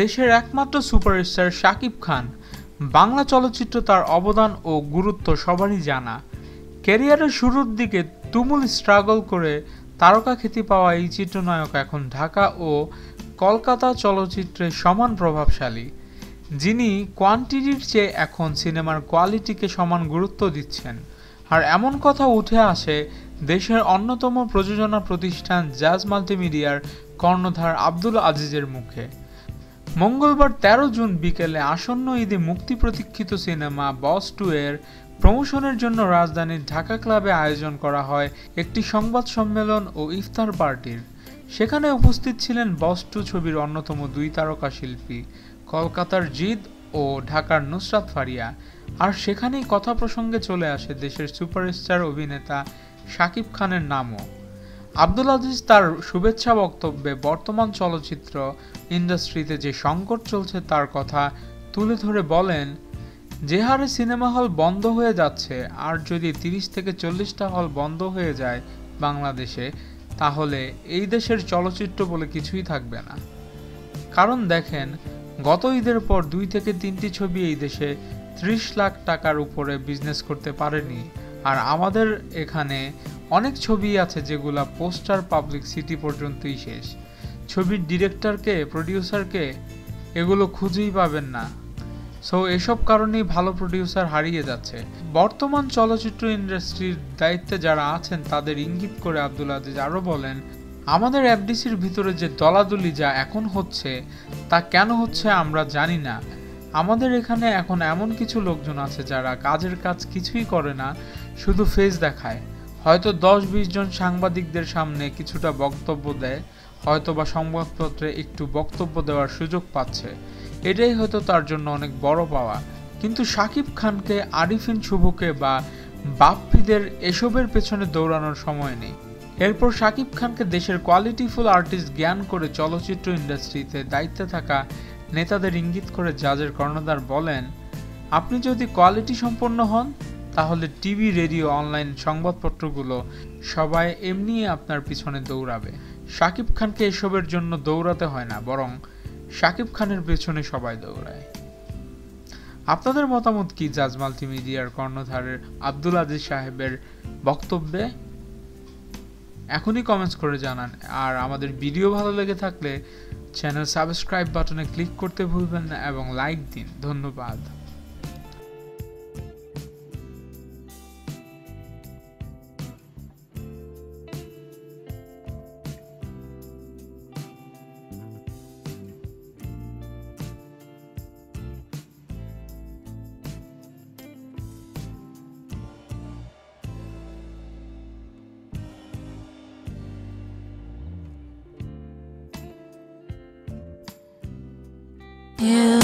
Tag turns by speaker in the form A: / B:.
A: দেশের একমাত্র সুপারস্টার শাকিব খান, বাংলা চলচ্চিত্র তার অবদান ও গুরুত্ব সবারই জানা। ক্যারিয়ারের শুরুর দিকে তুমুল স্ট্রাগল করে তারকা খ্যাতি পাওয়া এই চিত্রনায়ক এখন ঢাকা ও কলকাতা চলচ্চিত্রে সমান প্রভাবশালী। যিনি কোয়ান্টিটির চেয়ে এখন সিনেমার কোয়ালিটিকে সমান গুরুত্ব দিচ্ছেন। আর এমন কথা উঠে আসে, দেশের অন্যতম প্রযোজনা প্রতিষ্ঠান জাজ মাল্টিমিডিয়ার কর্ণধার আব্দুল আজিজের মুখে। মঙ্গলবার তেরো জুন বিকেলে আসন্ন ঈদে মুক্তি প্রতীক্ষিত সিনেমা বস টু এর প্রমোশনের জন্য রাজধানীর ঢাকা ক্লাবে আয়োজন করা হয় একটি সংবাদ সম্মেলন ও ইফতার পার্টির। সেখানে উপস্থিত ছিলেন বস টু ছবির অন্যতম দুই তারকা শিল্পী, কলকাতার জিদ ও ঢাকার নুসরাত ফারিয়া। আর সেখানেই কথা প্রসঙ্গে চলে আসে দেশের সুপারস্টার অভিনেতা শাকিব খানের নামও। আব্দুল আজিজ তার শুভেচ্ছা বক্তব্যে বর্তমান চলচ্চিত্র ইন্ডাস্ট্রিতে যে সংকট চলছে তার কথা তুলে ধরে বলেন, যে হারে সিনেমা হল বন্ধ হয়ে যাচ্ছে, আর যদি তিরিশ থেকে চল্লিশটা হল বন্ধ হয়ে যায় বাংলাদেশে তাহলে এই দেশের চলচ্চিত্র বলে কিছুই থাকবে না। কারণ দেখেন, গত ঈদের পর দুই থেকে তিনটি ছবি এই দেশে ত্রিশ লাখ টাকার উপরে বিজনেস করতে পারেনি। আর আমাদের এখানে অনেক ছবি আছে যেগুলা পোস্টার পাবলিক সিটি পর্যন্তই শেষ। ছবির ডিরেক্টরকে প্রডিউসারকে এগুলো খুঁজেই পাবেন না। সো এসব কারণেই ভালো প্রডিউসার হারিয়ে যাচ্ছে। বর্তমান চলচ্চিত্র ইন্ডাস্ট্রির দায়িত্বে যারা আছেন, তাদের ইঙ্গিত করে আব্দুল আজিজ আরও বলেন, আমাদের এফডিসির ভিতরে যে দলাদলি যা এখন হচ্ছে, তা কেন হচ্ছে আমরা জানি না। আমাদের এখানে এখন এমন কিছু লোকজন আছে যারা কাজের কাজ কিছুই করে না, শুধু ফেস দেখায়। হয়তো দশ বিশ জন সাংবাদিকদের সামনে কিছুটা বক্তব্য দেয় হয়তো বা সংবাদপত্রে একটু বক্তব্য দেওয়ার সুযোগ পাচ্ছে। এটাই হয়তো তার জন্য অনেক বড় পাওয়া। কিন্তু শাকিব খানকে, আরিফিন শুভকে বা বাপ্পিদের এসবের পেছনে দৌড়ানোর সময় নেই। এরপর শাকিব খানকে দেশের কোয়ালিটিফুল আর্টিস্ট জ্ঞান করে চলচ্চিত্র ইন্ডাস্ট্রিতে দায়িত্বে থাকা নেতাদের ইঙ্গিত করে জাজের কর্ণধার বলেন, আপনি যদি কোয়ালিটি সম্পন্ন হন তাহলে টিভি, রেডিও, অনলাইন সংবাদপত্রগুলো সবাই এমনি আপনার পিছনে দৌড়াবে। শাকিব খানকে এসবের জন্য দৌড়াতে হয় না, বরং শাকিব খানের পেছনে সবাই দৌড়ায়। আপনাদের মতামত কি জাজ মাল্টিমিডিয়ার কর্ণধারের আব্দুল আজিজ সাহেবের বক্তব্যে? এখনই কমেন্টস করে জানান, আর আমাদের ভিডিও ভালো লেগে থাকলে চ্যানেল সাবস্ক্রাইব বাটনে ক্লিক করতে ভুলবেন না এবং লাইক দিন। ধন্যবাদ। Yeah.